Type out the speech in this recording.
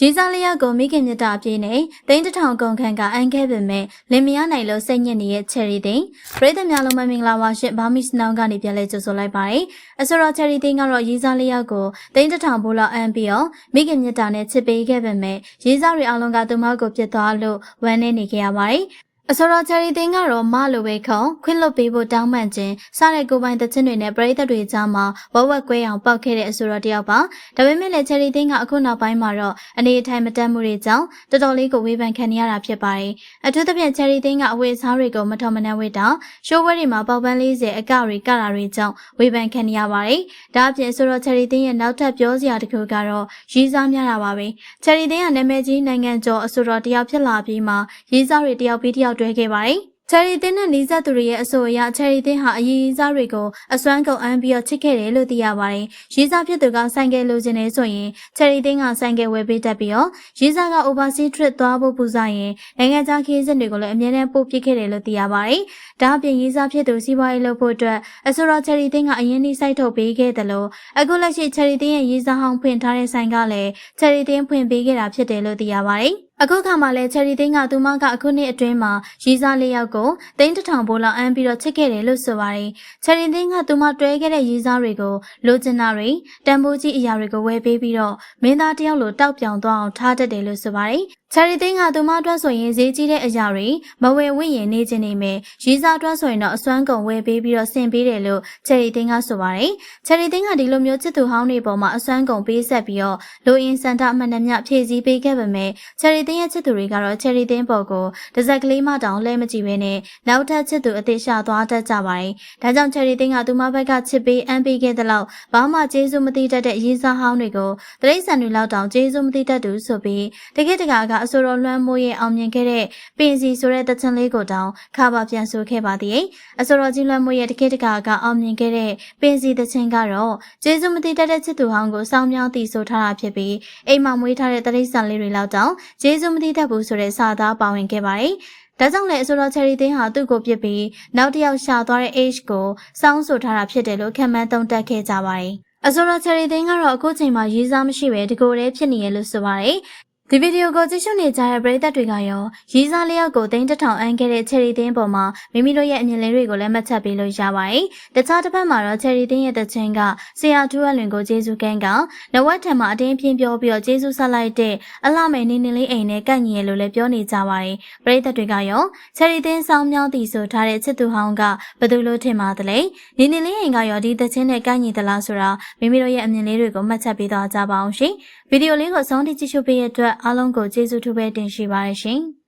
ရေးစားလျက်ကိုမိခင်မြတ်တာအပြည့်နဲ့တိန်းတစ်ထောင်ကုန်ခန့်ကအန်ခဲ့ပေမဲ့လင်မယားနိုင်လို့စိတ်ညစ်နေတဲ့ချယ်ရီတင်ပရိသတ်များလုံးမင်္ဂလာပါရှင်ဘာမီစနောင်းကနေပြန်လဲကြိုဆိုလိုက်ပါတယ်အဆိုတော်ချယ်ရီတင်ကတော့ရေးစားလျက်ကိုတိန်းတစ်ထောင်ဘိုးလောက်အန်ပြီးတော့မိခင်မြတ်တာနဲ့ချစ်ပေးခဲ့ပေမဲ့ရေးစားတွေအလုံးကသူမကိုပြစ်သွားလို့ဝမ်းနေနေခဲ့ရပါတယ် အစောရချယ်ရီတင်းကတော့မလိုပဲခေါင်ခွင့်လွတ်ပေးဖို့တောင်းပန်ခြင်းစတဲ့ကိုပိုင်တခြင်းတွေနဲ့ပရိသတ်တွေကြားမှာဝဝက်ကွဲအောင်ပောက်ခဲ့တဲ့အဆိုရတယောက်ပါဒါပေမဲ့လည်းချယ်ရီတင်းကအခုနောက်ပိုင်းမှာတော့အနေအထိုင်မတက်မှုတွေကြောင့်တော်တော်လေးကိုဝေဖန်ခံနေရတာဖြစ်ပါတယ်အထူးသဖြင့်ချယ်ရီတင်းကအဝေအစားတွေကိုမထော်မနှံဝေတာရှိုးဝဲတွေမှာပေါက်ပန်း40အကတွေကတာတွေကြောင့်ဝေဖန်ခံနေရပါတယ်ဒါအပြင်အဆိုရချယ်ရီတင်းရဲ့နောက်ထပ်ပြောစရာတစ်ခုကတော့ရီးစားများတာပါပဲချယ်ရီတင်းကနာမည်ကြီးနိုင်ငံကျော်အဆိုတော်တယောက်ဖြစ်လာပြီးမှရီးစားတွေတယောက်ပြီးတယောက်တွဲခဲ့ပါတယ်ချယ်ရီတင်းနဲ့နီးစပ်သူတွေရဲ့အဆိုအရချယ်ရီတင်းဟာအရေးကြီးစားတွေကိုအစွမ်းကုန်အမ်းပြီးတော့ချစ်ခဲ့တယ်လို့သိရပါတယ်။ရေးစားဖြစ်သူကဆိုင်ကယ်လိုချင်နေဆိုရင်ချယ်ရီတင်းကဆိုင်ကယ်ဝယ်ပေးတတ်ပြီးတော့ရေးစားက overseas trip သွားဖို့ပူစားရင်နိုင်ငံခြားခရီးစဉ်တွေကိုလည်းအမြဲတမ်းပို့ပစ်ခဲ့တယ်လို့သိရပါတယ်။ဒါအပြင်ရေးစားဖြစ်သူစီးပွားရေးလုပ်ဖို့အတွက်အဆိုတော်ချယ်ရီတင်းကအရင်နှိစိုက်ထုတ်ပေးခဲ့တယ်လို့အခုလက်ရှိချယ်ရီတင်းရဲ့ရေးစားဟောင်းဖွင့်ထားတဲ့ဆိုင်ကလည်းချယ်ရီတင်းဖွင့်ပေးခဲ့တာဖြစ်တယ်လို့သိရပါတယ်။ အခုခါမှလည်းချယ်ရီတင်းကသူမကအခုနှစ်အတွင်းမှာရီစားလေးယောက်ကိုတိန်းတထောင်ပိုးလောက်အမ်းပြီးတော့ချစ်ခဲ့တယ်လို့ဆိုပါတယ်။ချယ်ရီတင်းကသူမတွဲခဲ့တဲ့ရီစားတွေကိုလိုချင်တာတွေတန်ဖိုးကြီးအရာတွေကိုဝယ်ပေးပြီးတော့မင်းသားတယောက်လိုတောက်ပြောင်သွားအောင်ထားတတ်တယ်လို့ဆိုပါတယ်။ ချယ်ရီတင်းကသူမအတွက်ဆိုရင်ဈေးကြီးတဲ့အရာတွေမဝယ်ဝင့်ရင်နေချင်နေမယ်။ရီစားအတွက်ဆိုရင်တော့အစွမ်းကုန်ဝယ်ပေးပြီးတော့ဆင်ပေးတယ်လို့ချယ်ရီတင်းကဆိုပါတယ်။ချယ်ရီတင်းကဒီလိုမျိုးချစ်သူဟောင်းတွေပေါ်မှာအစွမ်းကုန်ပေးဆက်ပြီးတော့လိုအင်စန်တာအမှန်တမျှဖြည့်ဆည်းပေးခဲ့ပေမဲ့ချယ်ရီတင်းရဲ့ချစ်သူတွေကတော့ချယ်ရီတင်းပေါ်ကိုတစ်စက်ကလေးမှတောင်လဲမကြည့်ဘဲနဲ့နောက်ထပ်ချစ်သူအသေးရှာသွားတတ်ကြပါတယ်။ဒါကြောင့်ချယ်ရီတင်းကသူမဘက်ကချစ်ပေးအမ်းပေးခဲ့တဲ့လောက်ဘာမှကျေးဇူးမသိတတ်တဲ့ရေးစားဟောင်းတွေကိုတရိတ်ဆန်တွေလောက်တောင်ကျေးဇူးမသိတတ်သူဆိုပြီးတကယ်တကာကအဆိုတော်လွှမ်းမိုးရဲ့အောင်မြင်ခဲ့တဲ့ပင်စီဆိုတဲ့တချင်လေးကိုတောင်ခါပါပြန်ဆိုခဲ့ပါသေးတယ်။အဆိုတော်ကြီးလွှမ်းမိုးရဲ့တကယ်တကာကအောင်မြင်ခဲ့တဲ့ပင်စီတချင်ကတော့ကျေးဇူးမသိတတ်တဲ့ချစ်သူဟောင်းကိုစောင်းမြောင်းတည်ဆိုထားတာဖြစ်ပြီးအိမ်မှာမွေးထားတဲ့တရိတ်ဆန်လေးတွေလောက်တောင်ကျေးဇူးမသိတတ်ဘူးဆိုတဲ့စာသားပါဝင်ခဲ့ပါတယ်။ဒါကြောင့်လည်းအဆိုတော်ချယ်ရီတင်းဟာသူ့ကိုပြစ်ပြီးနောက်တစ်ယောက်ရှာသွားတဲ့ age ကိုစောင်းဆိုထားတာဖြစ်တယ်လို့ခံမှန်းသုံးသပ်ခဲ့ကြပါတယ်။အဆိုတော်ချယ်ရီတင်းကတော့အခုချိန်မှာရေးစားမရှိပဲဒီကိုယ်တည်းဖြစ်နေရလို့ဆိုပါတယ်။ ဒီဗီဒီယိုကိုကြည့်ရှုနေကြတဲ့ပရိသတ်တွေကရောရေးစားလျောက်ကိုတိန်းတထောင်အန်းခဲ့တဲ့ချယ်ရီတင်းပေါ်မှာမိမိတို့ရဲ့အမြင်လေးတွေကိုလည်းမှတ်ချက်ပေးလို့ရပါတယ်။တခြားတစ်ဖက်မှာတော့ချယ်ရီတင်းရဲ့တခြင်းကဆရာထူးအလွင်ကိုကျေးဇူးကန်းကနဝက်ထံမှာအတင်းပြင်းပြောပြီးတော့ကျေးဇူးဆက်လိုက်တဲ့အလှမယ်နေနေလေးအိမ်နဲ့ကန့်ညီရလို့လည်းပြောနေကြပါတယ်။ပရိသတ်တွေကရောချယ်ရီတင်းဆောင်းမြောင်းတည်ဆိုထားတဲ့ချစ်သူဟောင်းကဘယ်သူလို့ထင်ပါသလဲ။နေနေလေးအိမ်ကရောဒီတခြင်းနဲ့ကန့်ညီသလားဆိုတာမိမိတို့ရဲ့အမြင်လေးတွေကိုမှတ်ချက်ပေးသွားကြပါအောင်ရှင်။ဗီဒီယိုလေးကိုဆုံးထိကြည့်ရှုပေးရတဲ့အတွက်အားလုံးကိုကျေးဇူးထူးပဲတင်ရှိပါရရှင်။